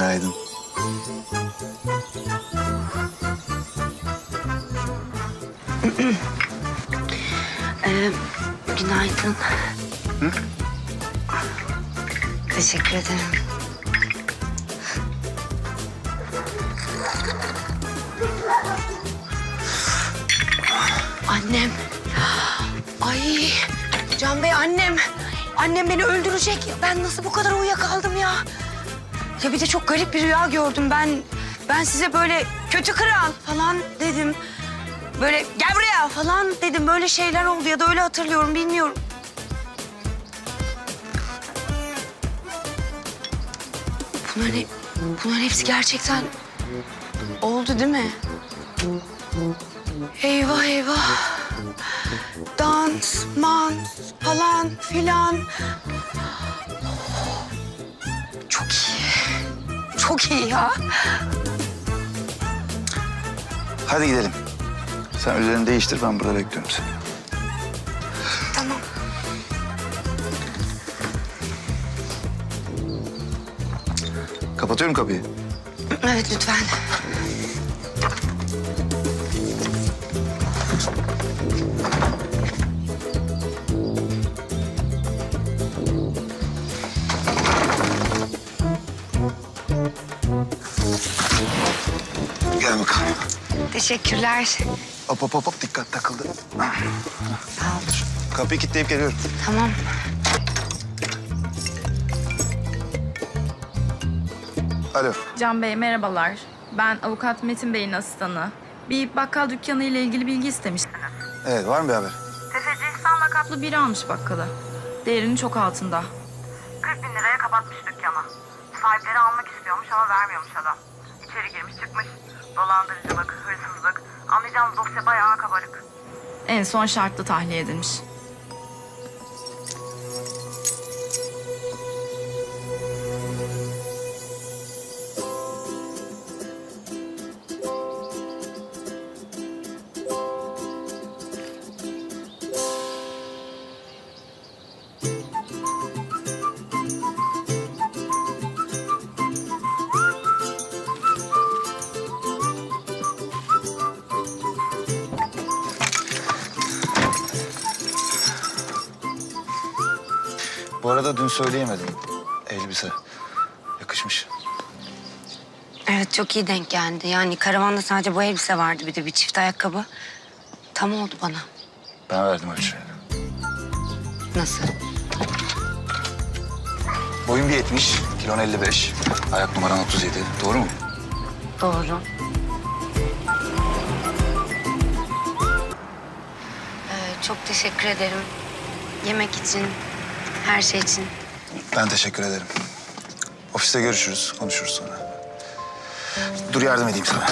Günaydın. Ee, günaydın. Teşekkür ederim. Annem. Ay Can Bey annem. Annem beni öldürecek. Ben nasıl bu kadar uyuyakaldım ya? Ya bir de çok garip bir rüya gördüm. Ben ben size böyle kötü kral falan dedim. Böyle gel buraya falan dedim. Böyle şeyler oldu ya da öyle hatırlıyorum bilmiyorum. Bunların, he- bunların hepsi gerçekten oldu değil mi? Eyvah eyvah. Dans, mans falan filan. Çok iyi ya. Hadi gidelim. Sen üzerini değiştir ben burada bekliyorum seni. Tamam. Kapatıyorum kapıyı. Evet lütfen. Gel bakalım. Teşekkürler. Hop hop hop hop dikkat takıldı. Sağ ol. Kapıyı kilitleyip geliyorum. Tamam. Alo. Can Bey merhabalar. Ben avukat Metin Bey'in asistanı. Bir bakkal dükkanı ile ilgili bilgi istemiştiniz. Evet var mı bir haber? Tefeci İhsan lakaplı biri almış bakkalı. Değerinin çok altında. 40 bin liraya kapatmış dükkanı. Sahipleri almak istiyormuş ama vermiyormuş adam. İçeri girmiş çıkmış. Dolandırıcılık, hırsızlık. Anlayacağınız dosya bayağı kabarık. En son şartlı tahliye edilmiş. Bu arada dün söyleyemedim. Elbise. Yakışmış. Evet çok iyi denk geldi. Yani karavanda sadece bu elbise vardı bir de bir çift ayakkabı. Tam oldu bana. Ben verdim ölçüyü. Nasıl? Boyun bir 70, kilon 55. Ayak numaran 37. Doğru mu? Doğru. Ee, çok teşekkür ederim. Yemek için, her şey için. Ben teşekkür ederim. Ofiste görüşürüz, konuşuruz sonra. Dur yardım edeyim sana.